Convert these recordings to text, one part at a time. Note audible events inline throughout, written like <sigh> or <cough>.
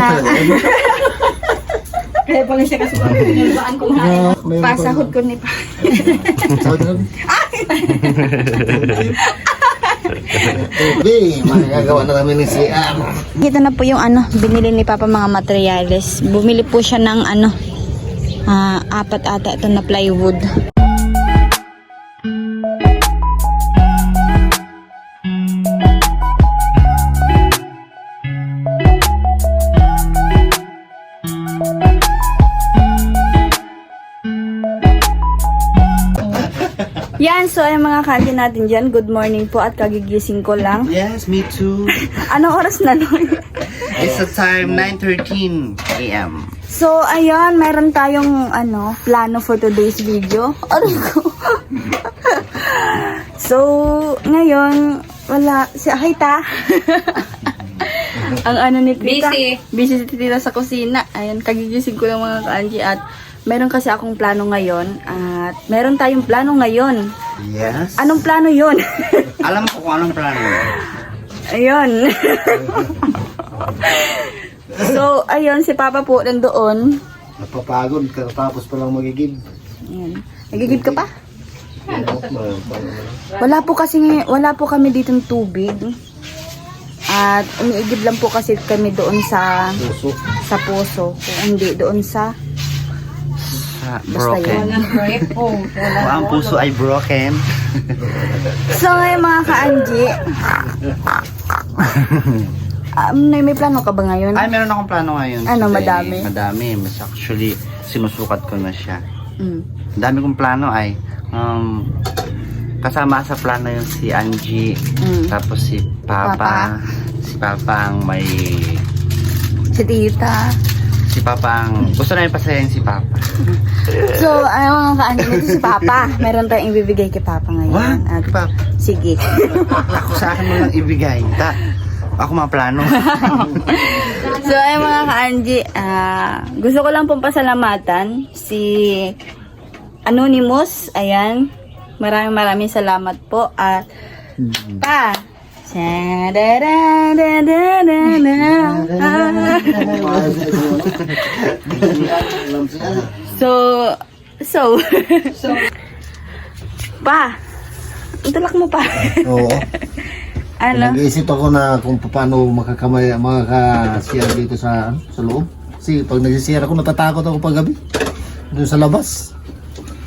<laughs> Kaya pala siya kasi pinulbaan ko nga. Ah, pa- Pasahod ko ni pa. Hindi, <laughs> magagawa na namin ni CR. Ito na po yung ano, binili ni Papa mga materials. Bumili po siya ng ano, ah, apat ata ito na plywood. So ay mga kanji natin dyan. Good morning po at kagigising ko lang. Yes, me too. <laughs> Anong oras na nun? It's the time 9.13 a.m. So, ayan, meron tayong ano, plano for today's video. <laughs> Aray ko. <laughs> so, ngayon, wala, si Ahita. Ang ano ni Tita. Busy. Busy si Tita sa kusina. Ayan, kagigising ko lang mga kanji at meron kasi akong plano ngayon at meron tayong plano ngayon. Yes. Anong plano yon? <laughs> Alam ko kung anong plano. Ayun. <laughs> so, ayun, si Papa po nandoon. Napapagod katapos pa lang magigib. Ayan. Nagigib ka pa? Wala po kasi, wala po kami dito ng tubig. At umiigib lang po kasi kami doon sa Puso. sa puso. Kung hindi, doon sa Basta broken. yun. O, ang puso ay broken. <laughs> So ngayon mga ka-Anji, um, may, may plano ka ba ngayon? Ay, meron akong plano ngayon. Ano, today. madami? Madami. Mas actually, sinusukat ko na siya. Mm. Ang dami kong plano ay um, kasama sa plano yung si Angie, Mm. tapos si Papa, Papa. si Papa ang may Si Tita. Si Papa ang gusto namin pasayahin si Papa. So, ano mga ka-Anji, ito si Papa. Meron tayong ibibigay kay Papa ngayon. What? At, Kay Papa. sige. Ako sa akin mo lang ibigay. Ta, ako mga plano. <laughs> So, ay mga ka-Anji, ah, gusto ko lang pong pasalamatan si Anonymous. Ayan. Maraming maraming salamat po. At pa. So, so, pa, itulak mo pa. Oo. ano? Nag-iisip ako na kung paano makakamay, makaka-share dito sa, sa loob. Kasi pag nagsisiyar ako, natatakot ako pag gabi. Doon sa labas.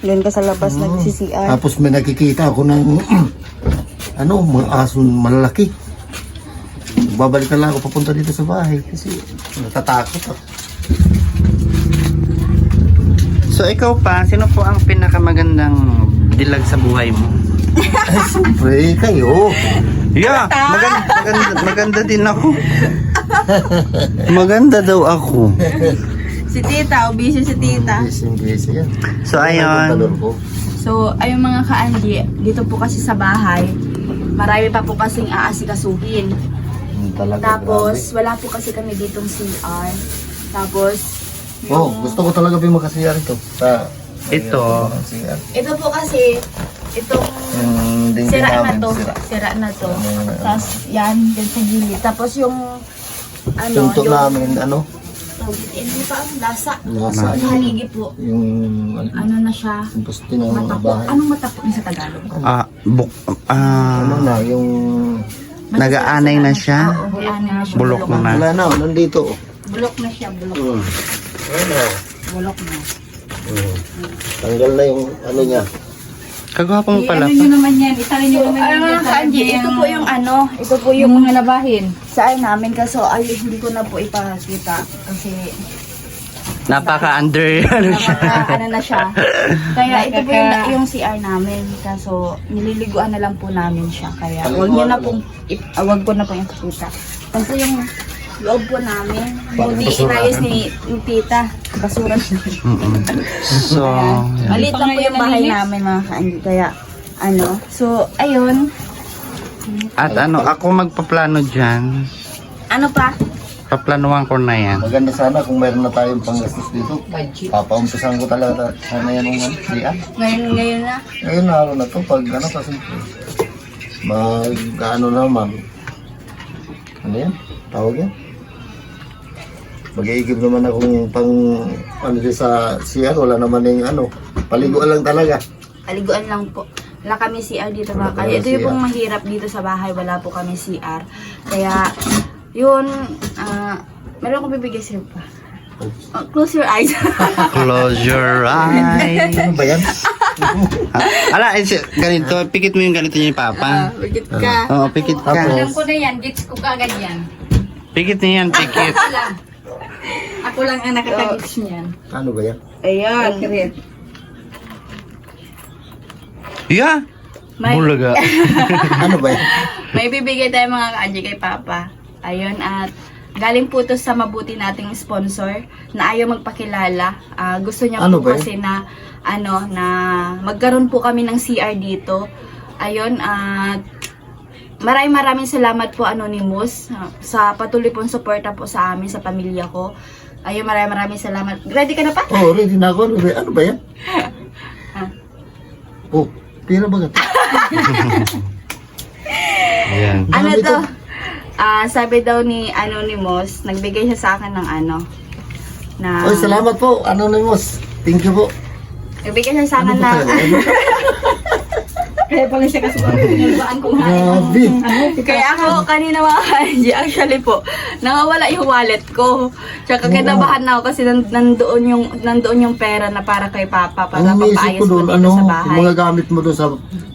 Doon ka sa labas Oo. nag-CCR. Tapos may nakikita ako ng <clears throat> <clears throat> ano, mga aso malalaki. Babalik na lang ako papunta dito sa bahay kasi natatakot ako. So ikaw pa, sino po ang pinakamagandang dilag sa buhay mo? Ay, siyempre, kayo. Yeah, maganda, maganda, maganda din ako. Maganda daw ako. Si Tita, o busy si Tita. Busy, busy yan. So Ang ayun. So, ayun mga ka-Anji, dito po kasi sa bahay, marami pa po kasing aasikasuhin. Hmm, Talaga, Tapos, wala po kasi kami ditong CR. Tapos, grabe. Oh, gusto ko talaga yung makasiyar ito. Sa, Ito. Ito po kasi, itong Yung dingding sira na namin, to. sira. Sira na to. Mm. Tapos, yan, dyan sa gilid. Tapos yung, ano, Tunto yung, namin, ano, hindi pa ang lasa. nasa Yung haligi po. yung, ano, Ano na siya? yung pusti ng Matapok. bahay. Anong matapok niya sa Tagalog? ah, buk, ah, Ano na, yung, nag-aanay na siya. Oo, may aanay na siya. Bulok na. wala na, nandito. Bulok na siya, bulok. Ano, Bulok na. hmm. Tanggal na yung, ano niya. Kagwapo mo pala. Ano nyo naman yan? Itali nyo naman yan. mga kanji, ito po yung ano, ito po Yung mga labahin. sa ay namin kaso ay hindi ko na po ipakita kasi Napaka-under, <laughs> ano siya. napaka ano na siya. Kaya ito po yung, yung CR namin kaso nililiguan na lang po namin siya. Kaya wag niyo na pong, ip- ah, wag ko na po yung pakita. Kasi yung loob po namin, hindi inayos ni yung tita. Basura siya. Mm-mm. So, yan. Maliit lang po yung bahay namin mga kanji. Kaya ano, so ayun. At ano, ako magpaplano dyan. Ano pa? Paplanuhan ko na yan. Maganda sana kung meron na tayong panggastos dito. Papaumpisan ko talaga sana yan ng ano, siya. Ngayon, ngayon na. Ngayon na araw na to, pag ano kasi mag ano naman. Ano yan? Tawag yan? Mag-iigib naman akong pang ano din sa CR, wala naman yung ano, paliguan lang talaga. Paliguan lang po. Wala kami CR dito Wala kaya. Ito yung CR. pong mahirap dito sa bahay. Wala po kami CR. Kaya, yun, ah, meron akong bibigay sa'yo pa. Oh, close your eyes. <laughs> Close your eyes. Ano ba yan? <laughs> Ala, eh, si- ganito. Pikit mo yung ganito niya ni Papa. Bigit ka. Oo, pikit ka. Tapos, ko na yan, gets ko kagad yan. Pikit niya yan, pikit. Ako lang ang nakakagets niyan. ano ba yan? Ayan. Secret. Yeah. May, Bulaga. <laughs> Ano ba yan? may bibigay tayo mga kaadya kay Papa. Ayun, at galing po to sa mabuti nating sponsor na ayaw magpakilala. Ah, gusto niya Ano po ba kasi na ano na magkaroon po kami ng CR dito. Ayun, at maraming maraming salamat po Anonymous sa patuloy pong suporta po sa amin sa pamilya ko. Ayun, maraming maraming salamat. Ready ka na pa? Oh, ready na ako. Ano ba, ano ba yan? <laughs> Ah. Oh, pira ba <laughs> ito? Ayan. Ano to? Ah, sabi daw ni Anonymous, nagbigay siya sa akin ng ano na Oy, salamat po, Anonymous. Thank you po. Nagbigay siya sa Ano akin ba ng? Ano? <laughs> Kaya pala siya kasi pinulbaan ko nga. Grabe. Kaya ako kanina mga kanji, actually po, nawawala yung wallet ko. Tsaka kinabahan na ako kasi nan- nandoon yung nandoon yung pera na para kay Papa para Ang iniisip papaayos ko ko doon, dito ano, sa bahay. mga gamit mo doon sa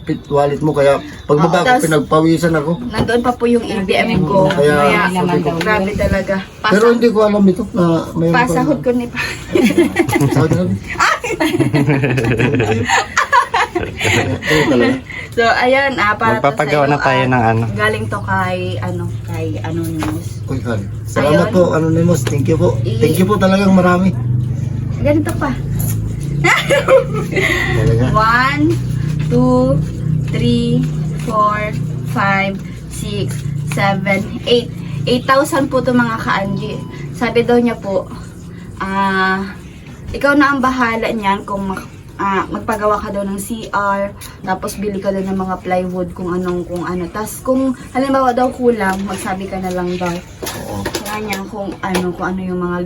pit wallet mo. Kaya pagbaba ko, tas- pinagpawisan ako. Nandoon pa po yung ATM ko. Kaya, Kaya, ko, grabe talaga. Pero hindi ko alam ito na mayroon pa- pasahod ko ni pa. Sahod talaga. <laughs> <laughs> <laughs> so, ayun, ah, para to Magpapagawa sa'yo, na tayo ah, ng ano. Galing to kay, ano, kay Anonymous. Uy. Salamat Ayun. po, Anonymous. Thank you po. I- Thank you po talagang marami. Ganito pa. Talaga. <laughs> One, two, three, four, five, six, seven, eight. 8,000 po to mga ka-Angie. Sabi daw niya po, ah, ikaw na ang bahala niyan kung mak- ah, magpagawa ka daw ng CR, tapos bili ka daw ng mga plywood kung anong kung ano. Tapos kung halimbawa daw kulang, magsabi ka na lang daw. Oo. Kanya kung ano kung ano yung mga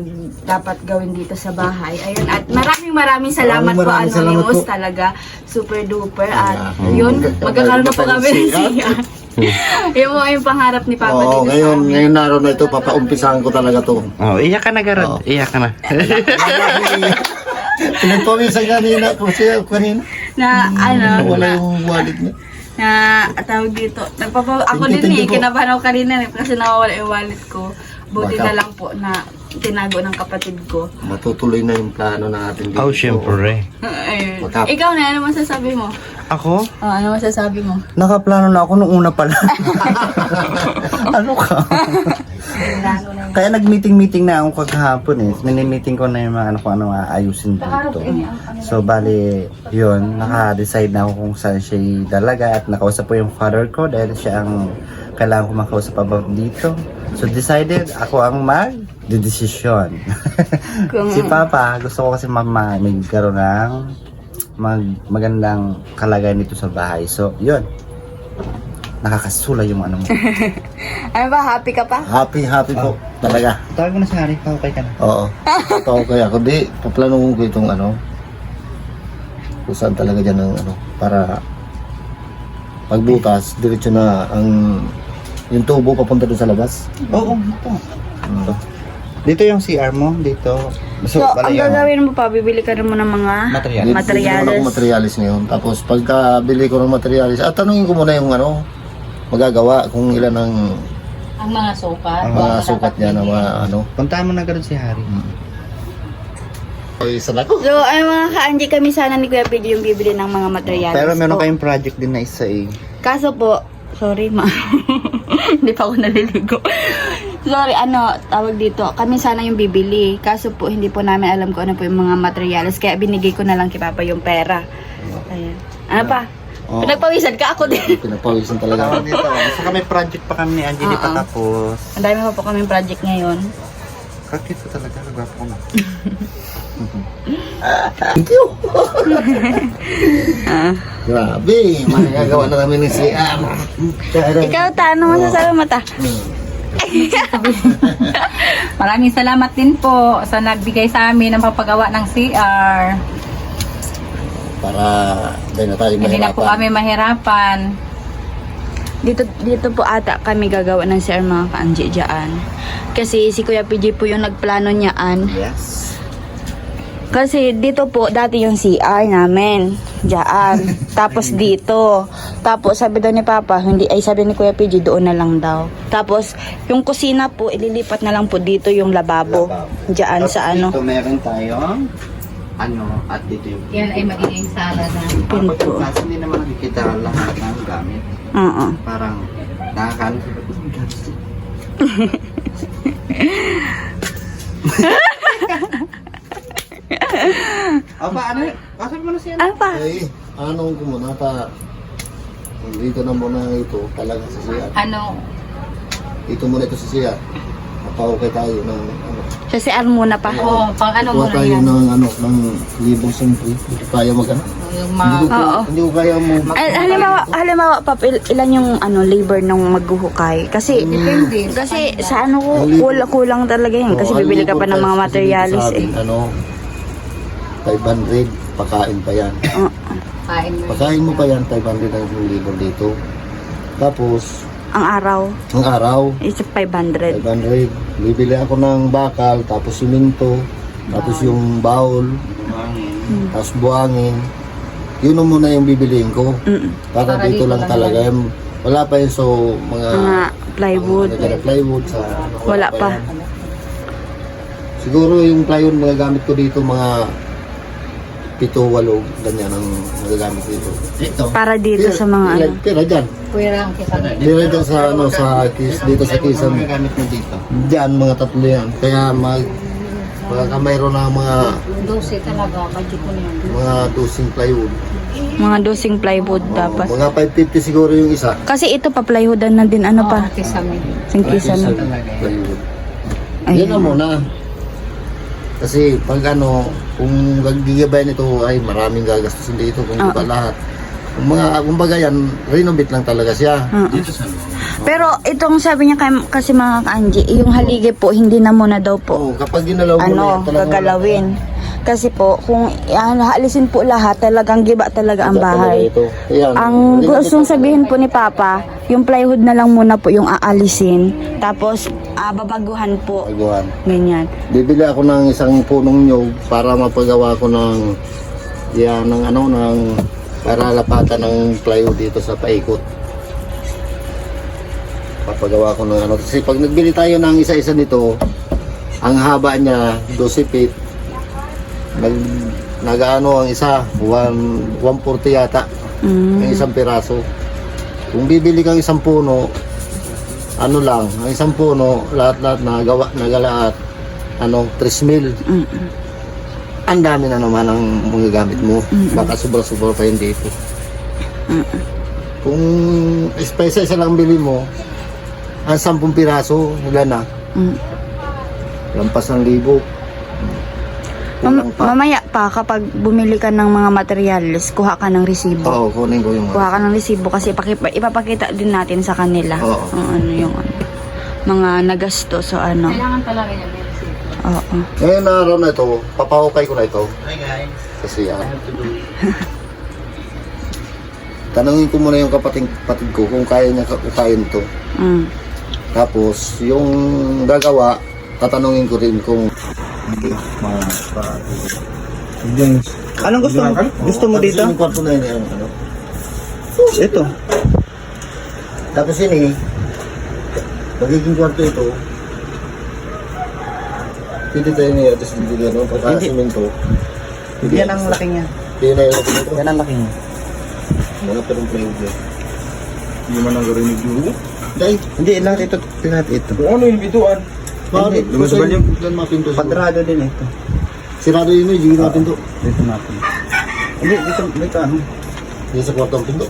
dapat gawin dito sa bahay. Ayun at maraming maraming salamat po maraming salamat Anonymous po. talaga. Super duper at yun Magkakaroon na po kami ng CR. yung mga yung pangarap ni Papa Oo, dito ngayon, sa amin. ngayon na araw na ito, papaumpisahan ko talaga to. Oh, iyak ka na, Oo. Garod. Iyak ka na. Pinagpawisan kanina ko siya kanina. Na ano Wala na, yung wallet niya. na tawag dito. Nagpapa ako din eh po. kinabahan ako kanina eh, kasi nawawala yung wallet ko. Buti Baka- na lang po na tinago ng kapatid ko. Matutuloy na yung plano natin dito. Oh, syempre. <laughs> Ayun. Ikaw na ano masasabi mo? Ako? Oh, ano masasabi mo? Nakaplano na ako nung una pa lang. <laughs> <laughs> ano ka? Kaya nag-meeting-meeting na ako kagahapon eh. Mini-meeting ko na yung mga ano ko ano aayusin dito. So, bali, yun, naka-decide na ako kung saan siya dalaga at nakausap po yung father ko dahil siya ang kailangan ko makausap about dito. So, decided ako ang mag desisyon Kung- <laughs> si Papa, gusto ko kasi mama magkaroon ng mag, magandang kalagayan dito sa bahay. So, yun. Nakakasula yung ano mo. <laughs> Ano ba? Happy ka pa? Happy, happy po. Talaga. Tawag mo na si Harry, pakukay ka na. Oo. Totoo kaya ako. Di, paplano ko itong ano. Kung saan talaga dyan ang ano. Para pagbutas, diretso na ang yung tubo papunta doon sa labas. Oo, ito. Mm. Dito yung CR mo, dito. So, ang gagawin mo pa, bibili ka rin mo ng mga Material. Bibili Materials. ko ng materialis ngayon. Tapos pagka bili ko ng materialis, at tanungin ko muna yung ano, magagawa kung ilan ang Ang mga sukat. Ang mga sukat niya na mga ano. Puntahan mo na ganun si Harry. Ay, isa na ko. So, ay mga ka-Angie kami sana ni Kuya Pidge yung bibili ng mga materials Pero meron po. kayong project din na isa eh. Kaso po, sorry ma. <laughs> Hindi pa ako naliligo. sorry, ano, tawag dito. Kami sana yung bibili. Kaso po, hindi po namin alam kung ano po yung mga materials. Kaya binigay ko na lang kay Papa yung pera. Ayan. Ano pa? Oo. Pinagpawisan ka ako din. <laughs> Pinapawisan talaga. Tawag dito. Saka may project pa kami ni pa Oo. tapos. Ang dami pa po kaming project ngayon. Kakit ko talaga, nagwapo ko na. <laughs> Thank you. Grabe, magagawa na namin ni si Am. Ikaw, ta, ano masasabi mo ta? <laughs> Maraming salamat din po sa nagbigay sa amin ng papagawa ng CR. Para hindi na tayo Hindi na po kami mahirapan. Dito, dito po ata kami gagawa ng CR mga kaanji dyan. Kasi si Kuya PJ po yung nagplano niyaan. Yes. Kasi dito po, dati yung CR namin. Diyan. <laughs> Tapos dito. Tapos sabi daw ni Papa, hindi, ay sabi ni Kuya PJ, doon na lang daw. Tapos, yung kusina po, ililipat na lang po dito yung lababo. Diyan sa ano. Dito meron tayong ano, at dito yung Yan ay magiging sala na. Pinto. kasi hindi naman nakikita lahat ng gamit. Oo. Parang nakakano Aba, <laughs> ano? Bakit mo na siya? Ano pa? Eh, anong ko muna pa. Dito na muna ito, talaga sa siya. Ano, Ito muna ito sa siya. Mapahukay tayo ng ano. Sa CR muna pa. oh, pang ano Kuha muna tayo yan. ng ano, ng libong siyempre. Hindi ko kaya mag ano. Yung Hindi ko, mga, Oo. hindi ko kaya mo. Ay, halimbawa, halimbawa, Pap, il- ilan yung ano, labor ng maghuhukay? Kasi, depende. kasi sa ano ko, kulang, kulang talaga yun. Kasi Oo, bibili ka pa ng mga kasi materialis eh. atin, Ano, 500, pakain pa yan. Oo. Kain mo. Pakain mo pa yan, 500 ang libong dito. Tapos, ang araw, ang araw, is 500. 500. Bibili ako ng bakal, tapos siminto, tapos yung bowl, tapos buhangin. Yun ang muna yung bibiliin ko. Mm. Para, Para dito dito lang lang talaga. Yung- Wala pa yun so mga... Mga plywood. Mga nagana plywood sa... Wala pa. yan. Siguro yung plywood magagamit ko dito mga pito, walo, ganyan ang magagamit dito. Ito. Para dito sa mga ano. Tira dyan. Pwera ang kita. Tira dyan sa ano, sa kis, dito sa kisan. gamit mo dito? Diyan, mga tatlo yan. Kaya mag... Baka mayroon na mga 12 talaga, budget na yun. mga dosing plywood. Mga dosing plywood dapat. Mga 550 siguro yung isa. Kasi ito pa plywoodan na din ano pa. Oh, kisame. Singkisa na. Plywood. Ayun. Yan na muna. Kasi pag ano, kung gagigabayan ito ay maraming gagastusin dito kung di ba Oo. lahat. Kung mga, kumbaga yan, renovate lang talaga siya. Oo. Pero itong sabi niya kay, kasi mga kanji, yung haligi po, hindi na muna daw po Oo, kapag ginalaw mo na ano, yan, talagang gagalawin. Kasi po, kung yan, haalisin po lahat, talagang giba talaga ang bahay. Ito. Ayan, Ang gustong sabihin po ni Papa, yung plywood na lang muna po yung aalisin. Tapos, ah, babaguhan po. Baguhan. Ganyan. Bibili ako ng isang punong nyog para mapagawa ko ng yan ng ano ng para lapatan ng plywood dito sa paikot. Papagawa ko ng ano kasi pag nagbili tayo ng isa-isa nito, ang haba niya 12 feet. Nag nagaano ang isa, 1 140 yata Mm. ang isang piraso. Kung bibili kang isang puno, ano lang, ang isang puno, lahat-lahat na gawa, nagalaat, ano, 3 mil. Mm. Ang dami na naman ang mga gamit mo. Baka sobra-sobra pa yun dito. Kung espesa isa lang bili mo, ang 10 piraso, wala na. Mm. Lampas ng libo. Mam- Kulang pa. mamaya pa, kapag bumili ka ng mga materials, kuha ka ng resibo. Oo, kunin ko yung Kuha ka ng resibo kasi ipakipa- ipapakita din natin sa kanila Oo. kung ano yung ano, mga nagastos o ano. Kailangan talaga yan. Mercy. Oo. Ngayon na araw na ito, papahukay ko na ito. Hi guys. Kasi yan. <laughs> Tanungin ko muna yung kapatid, kapatid ko kung kaya niya kakukain to. Mm. Tapos, yung gagawa, tatanungin ko rin kung James. Anong gusto mo? Gusto mo dito? Yung kwarto na yun, yung ano. Ito. Tapos yun eh, magiging kwarto ito. Pwede tayo niya, tapos hindi gano'n, pagkakasimento. Yan ang laki niya. Pwede na yung laki nito. Yan ang laki niya. Mga perong playwood yan. Hindi man ang garinig duro. Dahil, Hindi, lahat ito. Lahat ito. Kung ano yung bituan? Bakit? Lumasabal yung mapinto siguro. Padrado din ito. Sirado yun eh, hindi natin to. Dito natin. Hindi, dito, dito ano. Yan sa kwarto ang pinto.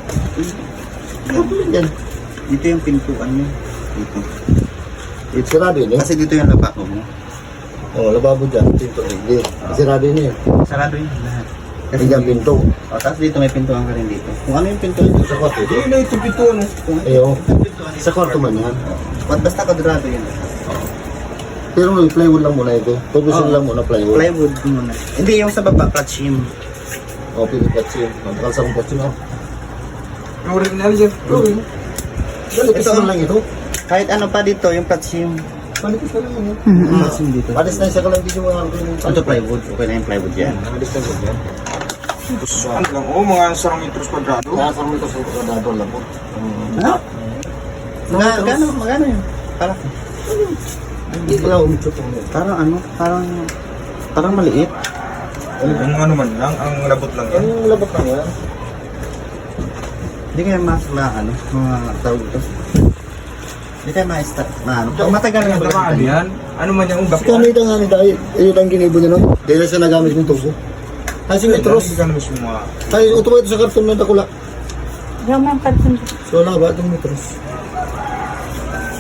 Yan. Dito yung pintuan niya. Dito. Sirado yun eh. Kasi dito yung lababo mo. Oh, lababo dyan, pinto eh. Hindi, sirado yun eh. Sarado yun lahat. Hindi dyan pinto. O, tapos dito may pintuan ka rin dito. Kung ano yung pintuan dito? Sa kwarto ito. Hindi na ito bituan. Eh, oh. Sa kwarto man yan. Ba't basta kwadrado yun? Pero may plywood lang muna ito. Pag-gusto Oo. lang muna plywood. Plywood muna. Hindi, yung sa baba, flat shim. O, pinipatsin. Magkakal sa mga patsin o. Ang original dyan. Gawin. Balikas Ito. na lang ito. Kahit ano pa dito, yung flat shim. Balikas na lang ito. Flat shim dito. Palis na isa ka lang dito mga ano yung Ito plywood. Okay na yung plywood yan. Palis na lang yan. Ano lang, oh, mga sarang metros kwadrado. Nasa mo ito sa lang po. Mga, magkano, magkano yun? Parang, Hindi ko lang umitsot ang parang ano, parang, parang maliit. Ang ano man lang, ang labot lang yan. Ang labot lang yan. Hindi kaya mas, ma, ano, mga tawag ito. Hindi kaya ma-start, ma, ano. Pag matagal na tamaan yan. Ano man yung bakit? Kamita nga ni Dahil, ayun ang ginibo niya no? Dahil siya nagamit ng tubo. Kasi metros. Hindi ka na mismo mga... Tayo, ito ba ito sa karton ng takula? Yung mga pansin. So, wala ba itong metros?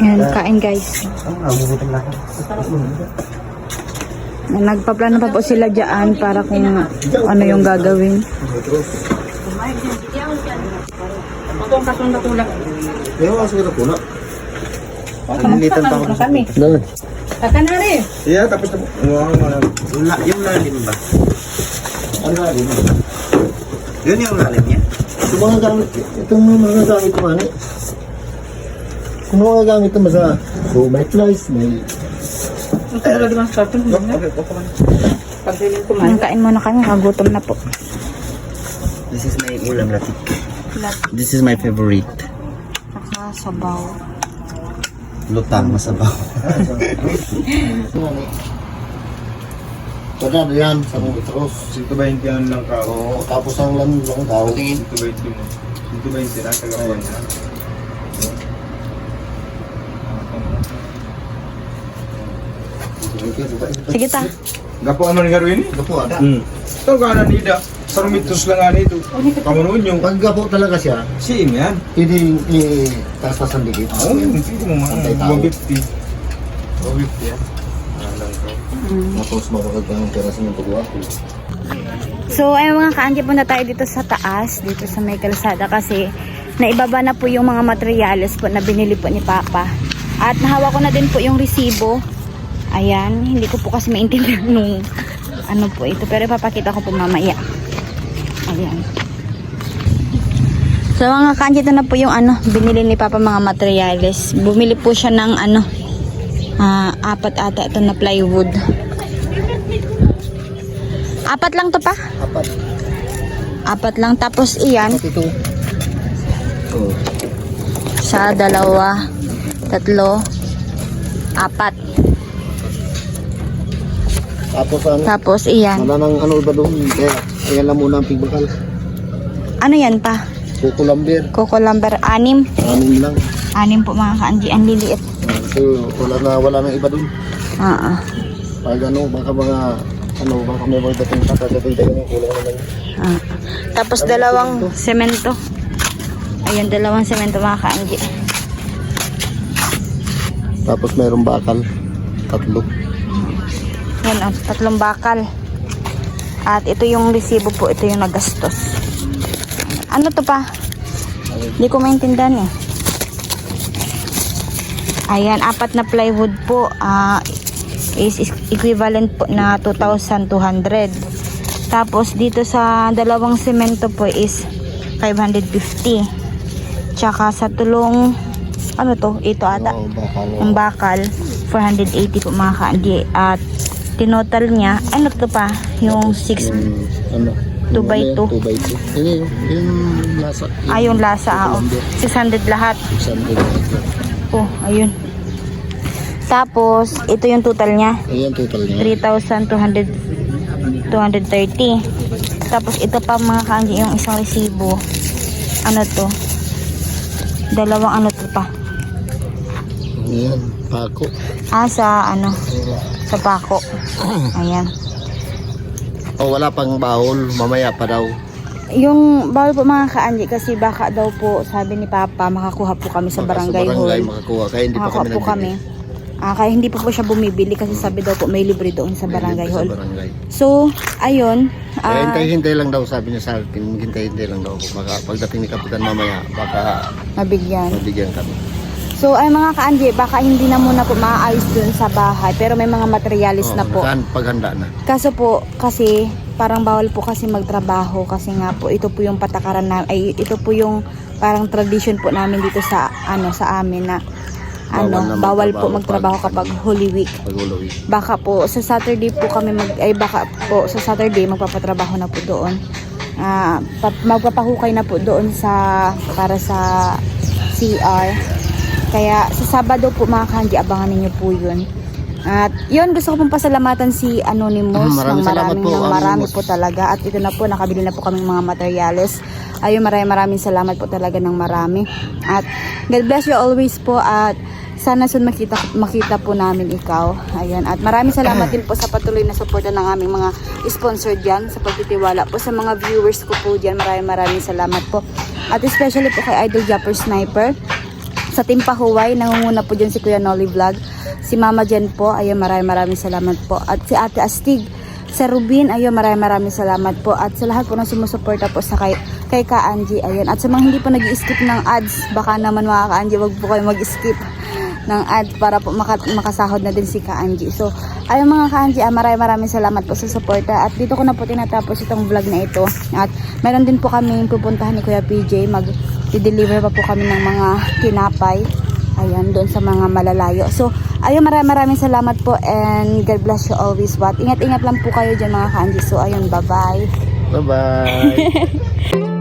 Yan, kain guys. Nagpaplano pa po sila dyan para kung ano yung gagawin. Metros. Ito ang kasong natulak. Kaya nga sa takula. Nilitan pa ako. kami. Dahil. Kakanari. Yeah, tapos na. Yung, la, yung lalim ba? Ano nga rin? Yun yung lalim niya. Ito mga gamit, itong mga gamit ko ano? Kung mga gamit naman sa, so may flies, may Ang ko Kain muna kami, kagutom na po. This is my ulam latik. This is my favorite. Saka sabaw. Lutang masabaw. Kaya yan, sa mga metros. 120 yan lang ka. Oo, tapos ang lang lang tao. 120 mo. 120 na, tagapuan na. Sige ta. Gapo naman nga rin. Ito po, ada. Hmm. Ito ka na nida. Sarang metros lang nga nito. Kamunoon yung... Pag po talaga siya, Sim yan. hindi i-taas ang dikit. Oo, yung hindi mo tao. 150. 150 yan. Ah, lang ka. Tapos mabakag ka ng pera sa mga pagwa. So, ayun mga kaanti, punta tayo dito sa taas, dito sa may kalsada kasi naibaba na po yung mga materyales po na binili po ni Papa. At nahawa ko na din po yung resibo. Ayan, hindi ko po kasi maintindihan nung ano po ito. Pero ipapakita ko po mamaya. Ayan. So mga kaanti, ito na po yung ano, binili ni Papa mga materyales. Bumili po siya ng ano, ah, apat ata ito na plywood. Apat lang to pa? Apat. Apat lang. Tapos iyan, Apat ito. Oo. sa dalawa, tatlo, apat. Tapos ano, Tapos iyan. wala nang ano iba doon. Kaya, ayan lang muna ang pigbakal. Ano yan pa? Kukulambir. Coco lumber, anim. Anin lang. Anim po mga kaanji. Ang liliit. Ah, So, wala na, wala nang iba doon. Ah, ah. Pag ano, baka mga, ano, baka may mga dating kakagating tayo ng kulang naman. ah. Tapos dalawang semento. Ayun, dalawang semento mga kaanji. Tapos mayroong bakal. Tatlo. Yan oh, tatlong bakal. At ito yung resibo po, ito yung nagastos. Ano to pa? Hindi ko maintindihan eh. Ayan, apat na plywood po ah, is, is equivalent po na 2,200. Tapos dito sa dalawang semento po is 550. Tsaka sa tulong, ano to? Ito ata ang bakal 480 po mga kaandi at tinotal niya. Ano to pa? Yung 6 Yung, ano, 2 by 2 2 by 2. Yun yun, yung lasa. ah yung lasa ah, oh. 600 lahat. 600. oh ayun. Tapos ito yung total niya. Ayan, total niya. 3,200 230 tapos ito pa mga kaandi yung isang resibo. Ano to? Dalawang ano to pa? Ayan, pako. ah sa ano sa pako <clears throat> ayan Oh, wala pang bahol. Mamaya pa daw. Yung bawal po mga kaanji kasi baka daw po sabi ni Papa makakuha po kami sa Baka barangay, sa barangay hall. makakuha. Kaya hindi pa Makakuha kami po kami. Ah, kaya hindi pa po siya bumibili kasi sabi daw po may libre doon sa barangay Sa hall. barangay. So, ayun. Kaya ah, hintay-hintay lang daw sabi niya sa akin. Hintay-hintay lang daw. Baka pagdating ni Kapitan mamaya, baka mabigyan. mabigyan kami. So ay mga kaanji, baka hindi na muna po maayos dun sa bahay. Pero may mga materialis Oo, na po. nakaan- paghanda na. Kaso po, kasi parang bawal po kasi magtrabaho kasi nga po ito po yung patakaran na ay ito po yung parang tradition po namin dito sa ano sa amin na Bawal ano na bawal po magtrabaho magtrabaho pag- kapag Holy Week. Pag-uluwi. Baka po sa Saturday po kami mag ay baka po sa Saturday magpapatrabaho na po doon. Ah, pa- magpapahukay na po doon sa para sa CR. Kaya sa Sabado po mga kanji abangan ninyo po 'yun. At yun, gusto ko pong pasalamatan si Anonymous Mm, maraming ng salamat maraming, po, ng marami Anonymous. po talaga. At ito na po, nakabili na po kaming mga materyales. Ayun, maraming maraming salamat po talaga ng marami. At God bless you always po at sana soon makita, makita po namin ikaw. Ayan. At maraming salamat din po sa patuloy na suporta ng aming mga sponsor dyan sa pagtitiwala po sa mga viewers ko po dyan. Maraming maraming salamat po. At especially po kay Idol Japper Sniper sa Team Pahuway, nangunguna po dyan si Kuya Nolly Vlog. Si Mama Jen po, ayun maraming maraming salamat po. At si Ate Astig, sa Rubin, ayun maraming maraming salamat po. At sa lahat po na sumusuporta po sa kay, kay Ka Angie, ayun. At sa mga hindi po nag skip ng ads, baka naman mga Ka Angie, wag po kayo mag-skip ng ads para po maka, makasahod na din si Ka Angie. So, ayun mga Ka Angie, ah, maraming maraming salamat po sa suporta. At dito ko na po tinatapos itong vlog na ito. At meron din po kami pupuntahan ni Kuya PJ, mag i-deliver pa po kami ng mga tinapay. Ayan, doon sa mga malalayo. So, ayun, maraming maraming salamat po and God bless you always. What? Ingat-ingat lang po kayo dyan mga kanji. So, ayun, bye-bye. Bye-bye. <laughs>